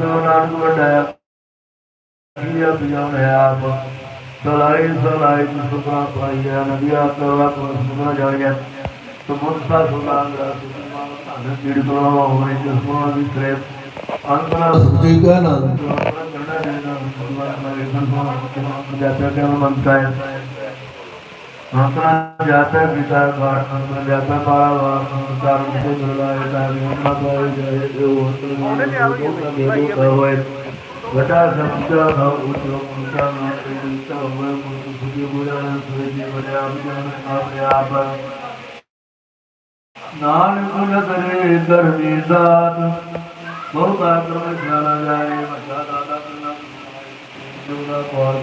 ਜੋ ਨਾਨਕ ਵਡੈ ਜੀਆ ਬਿਉਨੇ ਆਪ। ਸਲਾਈ ਸਲਾਈ ਸੁਖਾ ਪਾਈਆ ਨਦੀਆ ਤਵਾ ਕੋ ਸੁਖਾ ਜਾਇਆ ਸੁਖੁਨ ਸਾ ਸੁਖਾ ਗਾ ਸੁਖਾ ਧਨ ਜੀੜ ਤੋਂ ਹੋਰੇ ਜਿਸ ਮੋਹ ਦੀ ਤ੍ਰੇ ਅੰਤਨਾ ਸੁਖੀ ਕਾ ਨਾਮ ਕਰਨਾ ਦੇਣਾ ਸੁਖਾ ਮਰੇ ਸੰਤੋਖ ਜਾਤਾ ਕੇ ਮੰਨਤਾ ਹੈ मंत्रणा जाता पिता बाण मंत्रण जाता बाळा वाण तार मुखे दुर्लाय तारी मंत्राय जय देव मंत्रण देव कवय वटा शब्द भव उच्च मुंसा मंत्र मुंसा वय मुंसा सुधि बुरा सुधि बुरा अभिजन आपरे आपन नान गुण करे कर्मी दात बहुत आक्रम जाना जाए मज़ा दादा दुनिया को और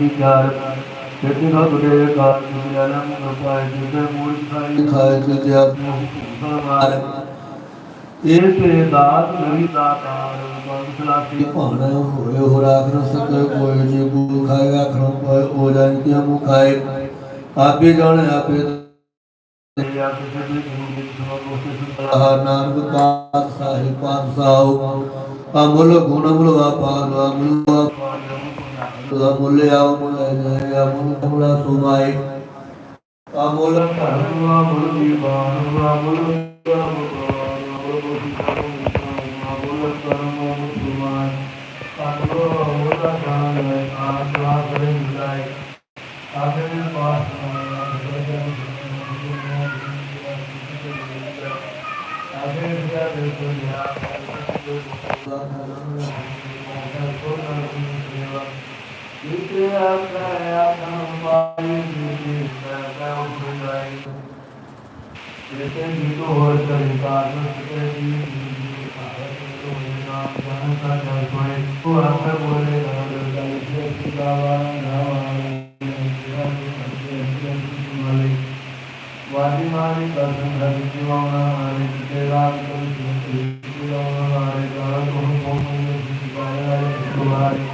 विचार ਕੀ ਦਾ ਬਦਲੀ ਵਿਚਾਰ ਤੇਤੀ ਦਾ ਤੁਰੇ ਕਾਲ ਕੀ ਆਲਮ ਰਪਾਏ ਜਿਤੇ ਮੂਲ ਖਾਈ ਖਾਏ ਤੇ ਆਪ ਨੂੰ ਮਾਰ ਇਹ ਤੇ ਦਾਤ ਨਵੀ ਦਾਤਾਰ ਬੰਸਲਾਸੀ ਭਾਣ ਹੋਏ ਹੋ ਰਾਖ ਰਸਕ ਕੋਈ ਜੀ ਗੁਰੂ ਖਾਏਗਾ ਖਰੋਂ ਪਏ ਹੋ ਜਾਣ ਕੇ ਮੂੰਹ ਖਾਏ ਆਪੇ ਜਾਣੇ ਆਪੇ या किसी भी गुरु की समझ से सुनता नानक पात साहिब तुझा बोले, आओ बोला जाएगा बोला बोला सुमाए आ बोला करवा बोल दीवान वा बोल, दीवान बोल बोल करवा सुमाए आलो बोला जान है आज वा करे मिलाए आगे में पास आगे में जा देखो यार जैसे गीतो और संकार में सुते जी जी भारत में तो है नाम जान का जय पाए तो आप बोले धर्म का इसलिए की बाबा नाम मेरा तो अच्छे अच्छे वाले वादी मारे कसम हर जीवाना मारे तेरा तो जीवन जीवाना मारे कारण तो हम बहुत में जीवाना मारे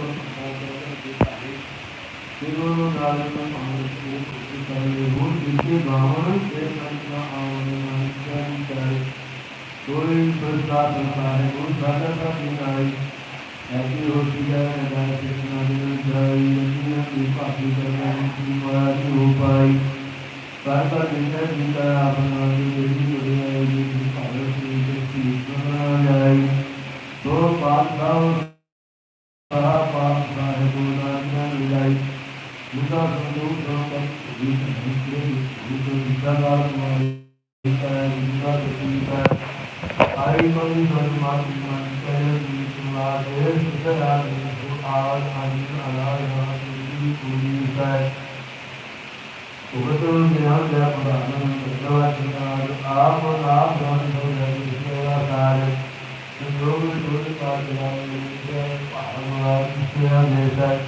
తిరువులు రాజుల కాంగ్రెస్కు పుట్టుకలేవు ఇంటి భావన చేపట్టిన ఆమెను అనుసరించారు कोई पुरस्कार संसार है कोई भाषा का निकाय ऐसी होती है नजार से नादिन जाई नदिन की पापी करना की मराठी हो पाई पर पर विषय जीता अपना ಶ್ರೀರಾಮ್ ಸರ್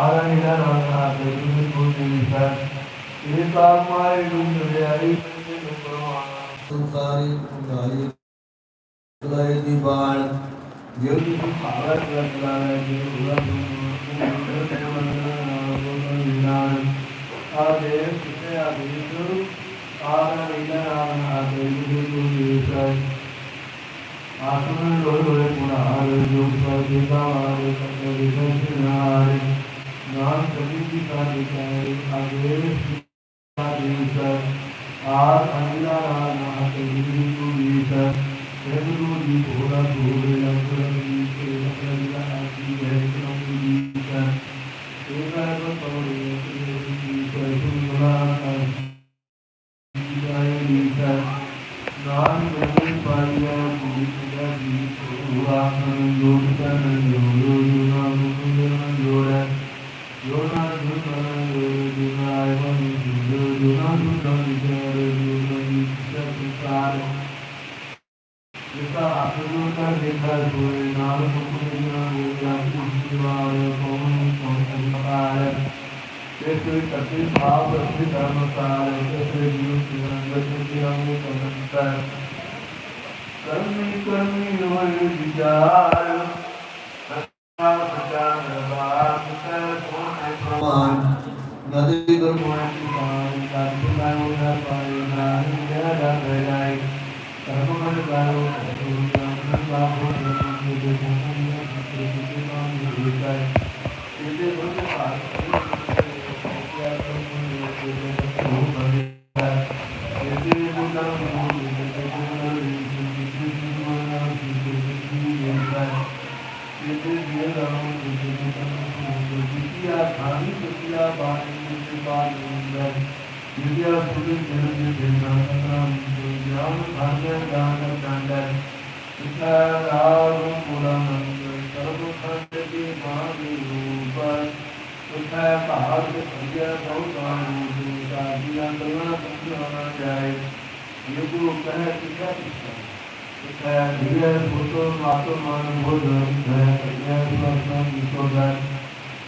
ಆರಂಭಿಕ ರಂಗನಾಥ ಪೂಜಿ ಸರ್ ये साथ मारे डूब हरी सुतारी सुतारी लय दीवार जो भी भारत लग रहा है जो हुआ विधान ஆர் அங்கிலாரான தெய்வீக தெருவு போல தூரம் वालेकुम संस्कार जैसे कति भाव कति धर्मसार जैसे जीव जीवन गति जीवन संस्कार कर्मी कर्मी वह विचार नदी दुर्गुण की पानी का बुलाओ ना पाए ना ही जा जा गए कर्म मन लाओ ना तो ना ना बाबू ना तो देखो ना ये Thank you.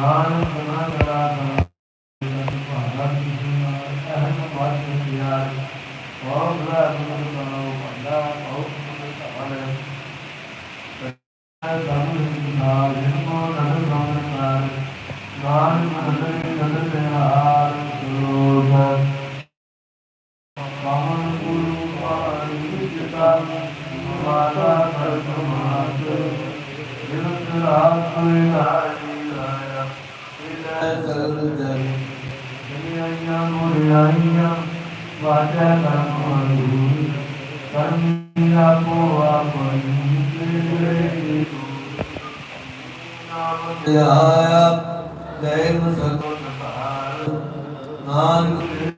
நானும் ਲਾਈਆ ਵਾਜਾ ਨਾਮੂ ਕੰਨਿਆ ਕੋ ਆਪਣੀ ਤੇਰੇ ਨਾਮ ਧਿਆਇਆ ਲੈ ਮੁਸਲਮਾਨ ਨਾਨਕ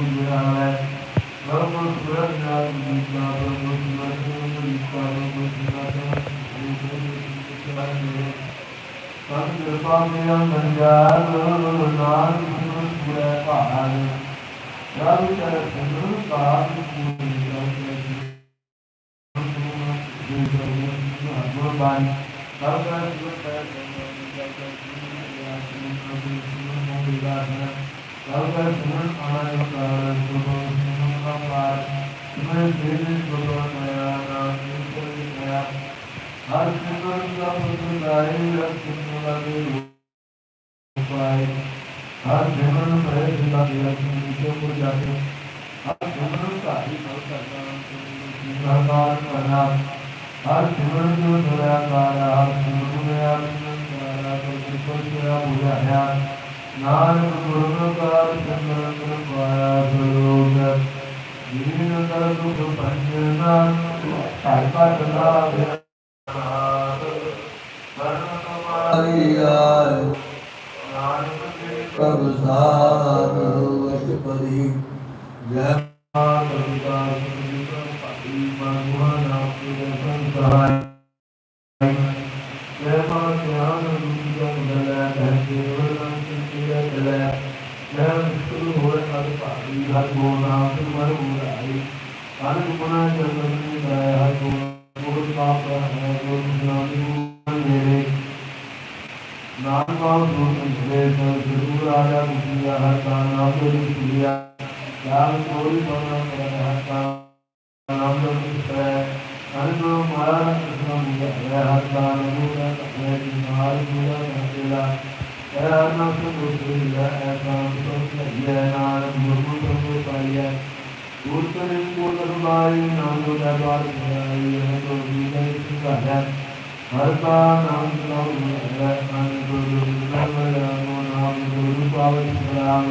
कृपा मेरा मंजार नाम पूरा पहाड़ रब तरफ़ पाप गुरबान सब कर सुन आय कार सुबह सुन अपार सुन दिल सुबह नया नाम सुन नया हर सुन सब सुनाई रख सुन là là chúng tôi là hर chúng का पुत्र गाय रक्षण हर जीवन प्रयत्न लगे लक्ष्मी को जाते हर जीवन का ही भगवान का नाम हर सिमरन जो निराकार हर सिमरन निराकार पुष्पया पूजा नानक गुरुकार सिमरन पाया स्वरूप दीन कर दुख पंचना कालपा चला ਆਏ। ਨਾਨਕ ਪ੍ਰਭ ਸਾਧ ਵਸਪਦੀ ਜੈ There are Lal Buddha, there is Mal Buddha, Nandila. There are Nasa Buddha, Asam Buddha, Yanar, Murmu Prabhu Paya. Uttarim Buddha Bhai, Nandu Dabar Bhai, Yanadu Vida Sikaya. Harpa Nam Nam Rahman Guru Navaramu Nam Guru Pavasikram.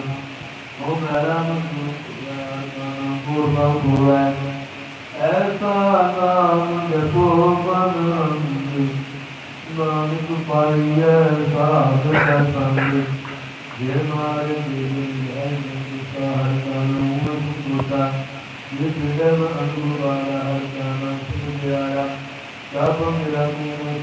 Om Aram Guru Purva Purva Purva ऐसा नाम जपो मन नानक पाई ऐसा सत्संग जे मारे मेरे सहायता जिस जन अनुवारा हर गाना सुन आया तब मेरा मेरा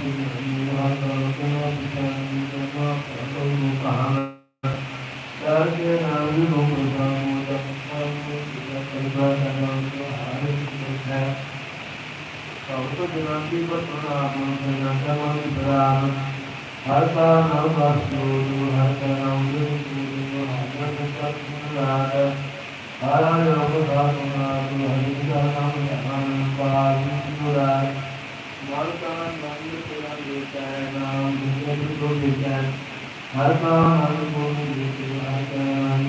नाम भगवत को नाम देता है नाम भगवत को देता है। हर काम हर को देते हर काम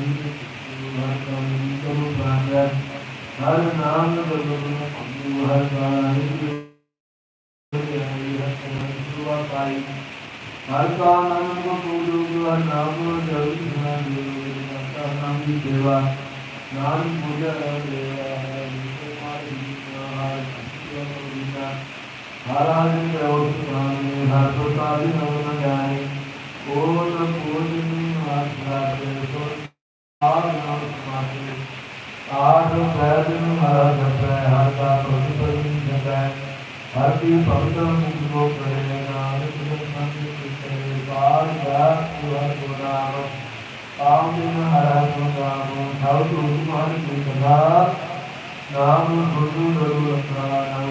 हर काम को भागा हर नाम भगवत को हर काम हर काम को पूजो, हर नाम ज़रूर नाम देवा नाम पूजा देवा। ਮਹਾਰਾਜ ਜੀ ਰੋਗ ਸੁਆਮੀ ਹਰ ਪ੍ਰਕਾਰ ਦੀ ਨਵ ਨ ਜਾਣੇ ਕੋਲ ਪੂਜਨੀ ਮਾਤਰਾ ਦੇ ਸੋ ਆਪ ਨਾਮ ਸਮਾਤੇ ਆਠ ਸਹਿਜ ਨੂੰ ਮਹਾਰਾਜ ਜਪੈ ਹਰ ਦਾ ਪ੍ਰਭੂ ਪ੍ਰਭੂ ਜਪੈ ਹਰ ਕੀ ਭਗਤ ਮੁਖ ਕੋ ਕਰੇ, ਨਾਨਕ ਜਨ ਸੰਤਿ ਕਿਤੇ ਬਾਲ ਦਾ ਪੂਰਾ ਗੁਨਾਮ ਆਪ ਜੀ ਮਹਾਰਾਜ ਨੂੰ ਗਾਵੋ ਸਭ ਤੋਂ ਮਹਾਨ ਜੀ ਦਾ ਨਾਮ ਗੁਰੂ ਰੂਪ ਰਖਾ ਨਾਮ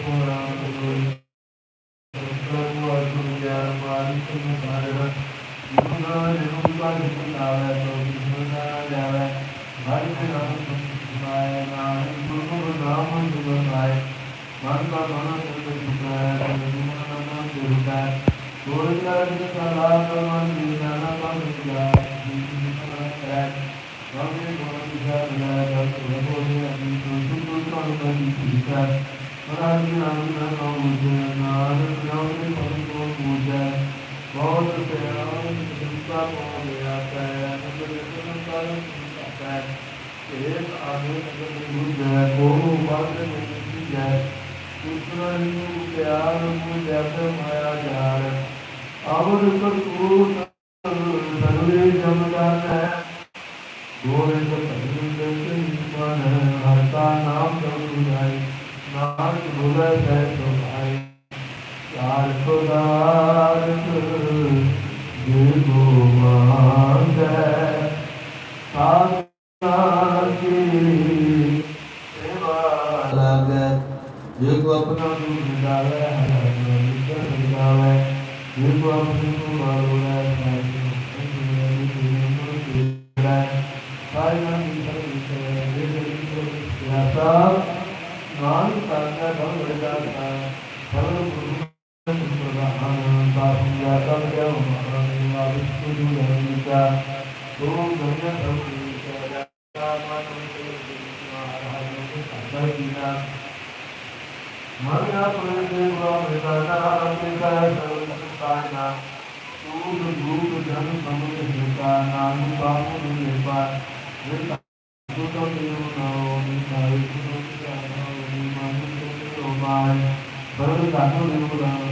एक आगे भूल जाए दोनों मात्र में जीत जाए दूसरा हिंदू प्यार को जैसे माया जाए अवर पर को सर्वे जमदान है गोरे को सर्वे जैसे इंसान है हर का नाम सर्वे जाए नाच बोला जाए अपना दूध मिलावे है मिलावे ये को अपने को मारोगे सर्व कृपाना सूर्य भूत धन समुद हेता नानु बाहु निलेपा सुतो देव नवमी भावितो नवमी मनुष्य रोमाय भरत कानो देव राम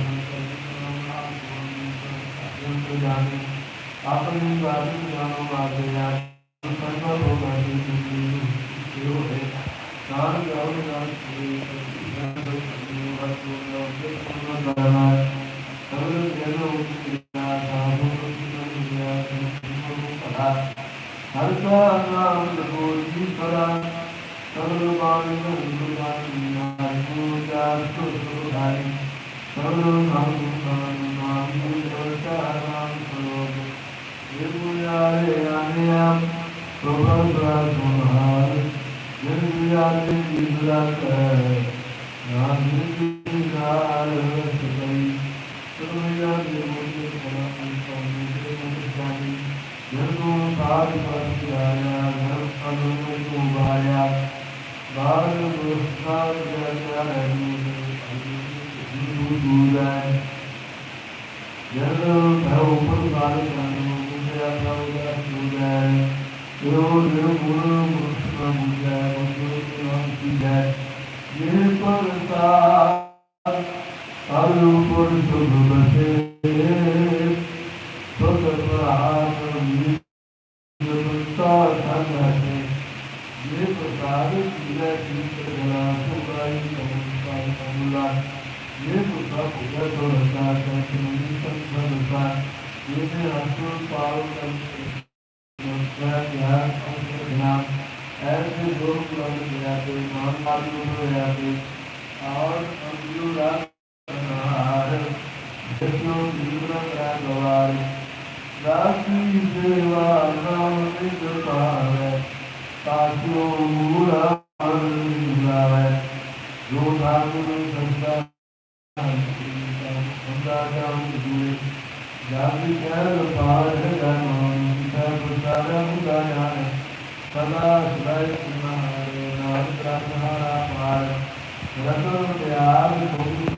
आपने बाबू जानो बाजया ਰਾਮ ਬੋਲੀ ਭਲਾ ਸਰਵਾਨ ਗੁਰਦਾਸੀ ਨਾਮ ਦਾ ਸੁਖਾਈ ਸਰਵਾਨ ਨਾਮ ਦਾ ਰਾਮ ਸਰੋਗ ਜਿਵਿਆਰੇ ਆਨਿਆ ਪ੍ਰਭੰਦਾ ਤੁਮਾਰ ਜਿਵਿਆਰੇ ਜੀਵਲਾ ਕਰ ਨਾਮ ਦੀ ਨਾਲ ਬਾਗ ਬਸਿਆਇਆ ਧਰਮ ਅਨੁਮਤਿ ਉਬਾਇਆ ਬਾਗ ਦੁਸਤਾਨ ਜਨਤਾ ਰਹੀ ਜੀਵ ਦੂਦਾ ਜਦ ਭਉ ਉਪਰ ਬਾਗ ਜਾਨੋ ਮੁਝਿਆ ਭਉ ਦਾ ਦੂਦਾ ਜੋ ਜੋ ਗੁਰੂ ਮੁਰਤ ਮੁਝਿਆ ਮੁਝਿਆ ਨਾਮ ਕੀ ਜੈ ਜਿਨ ਪਰ ਸਾ नाम, ऐसे दो पुराने हो जाते महान मालूम हो जाते और राशि सेवा नाम पावे पाछो मूला मिलावे जो भाग में संता संता जाऊँ जुए जाति कर पार है गानों सब सारा मुदा यहाँ सदा सुदय सिंह हरे प्यार